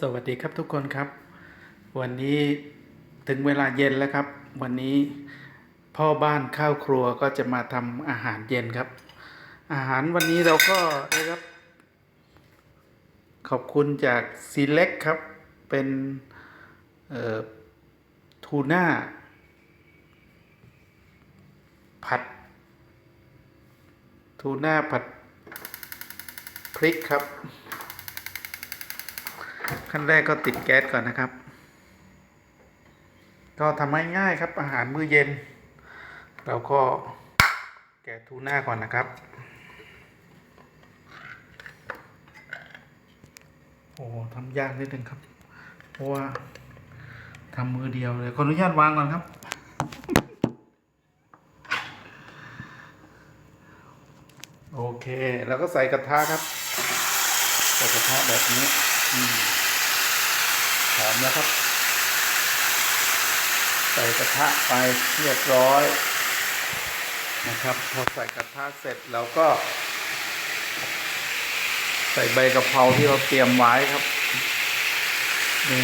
สวัสดีครับทุกคนครับ วันนี้ถึงเวลาเย็นแล้วครับ วันนี้พ่อบ้านข้าวครัวก็จะมาทำอาหารเย็นครับ อาหารวันนี้เราก็ได้รับ ขอบคุณจากซีเล็กครับ เป็นทูน่าผัดทูน่าผัดพริกครับ ขั้นแรกก็ติดแก๊สก่อนนะครับ ก็ทำง่ายครับอาหารมื้อเย็น เราก็แกะทูน่าก่อนนะครับโอ้ทำยากนิดนึงครับ เพราะว่าทำมือเดียวเลย ขออนุญาตวางก่อนครับ โอเค แล้วก็ใส่กระทะครับ ใส่กระทะแบบนี้ อืม หอมแล้วครับ ใส่กระทะไปเรียบร้อยนะครับพอใส่กระทะเสร็จเราก็ ใส่ใบกะเพราที่เราเตรียมไว้ครับนี่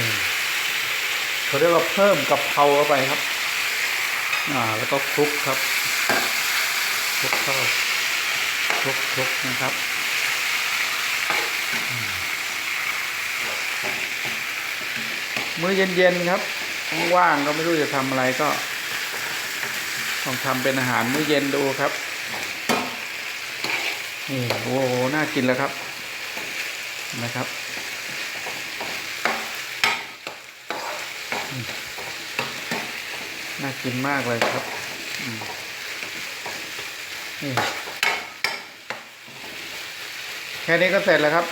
เขาเรียกว่าเพิ่มกะเพราเข้าไปครับ อ่า แล้วก็คลุกครับคลุกเข้าคลุกคลุกนะครับ มื้อเย็นๆครับว่างก็ไม่รู้จะทำอะไรก็ลองทำเป็นอาหารมื้อเย็นดูครับนี่โอ้โหน่ากินแล้วครับนะครับน่ากินมากเลยครับนี่แค่นี้ก็เสร็จแล้วครับ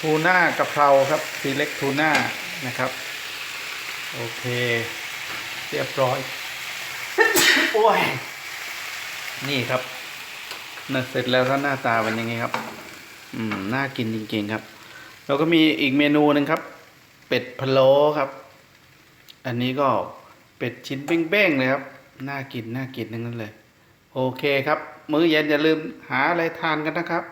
ทูน่ากะเพราครับซีเล็กทูน่า นะครับ โอเคเรียบร้อย โอ้ย นี่ครับน่าเสร็จแล้วก็หน้าตาเป็นยังไงครับ อืม น่ากินจริงๆครับแล้วก็มีอีกเมนูหนึ่งครับ เป็ดพะโล้ครับ อันนี้ก็เป็ดชิ้นเบ้งๆเลยครับ น่ากินน่ากินทั้งนั้นเลย โอเคครับ มื้อเย็นอย่าลืมหาอะไรทานกันนะครับ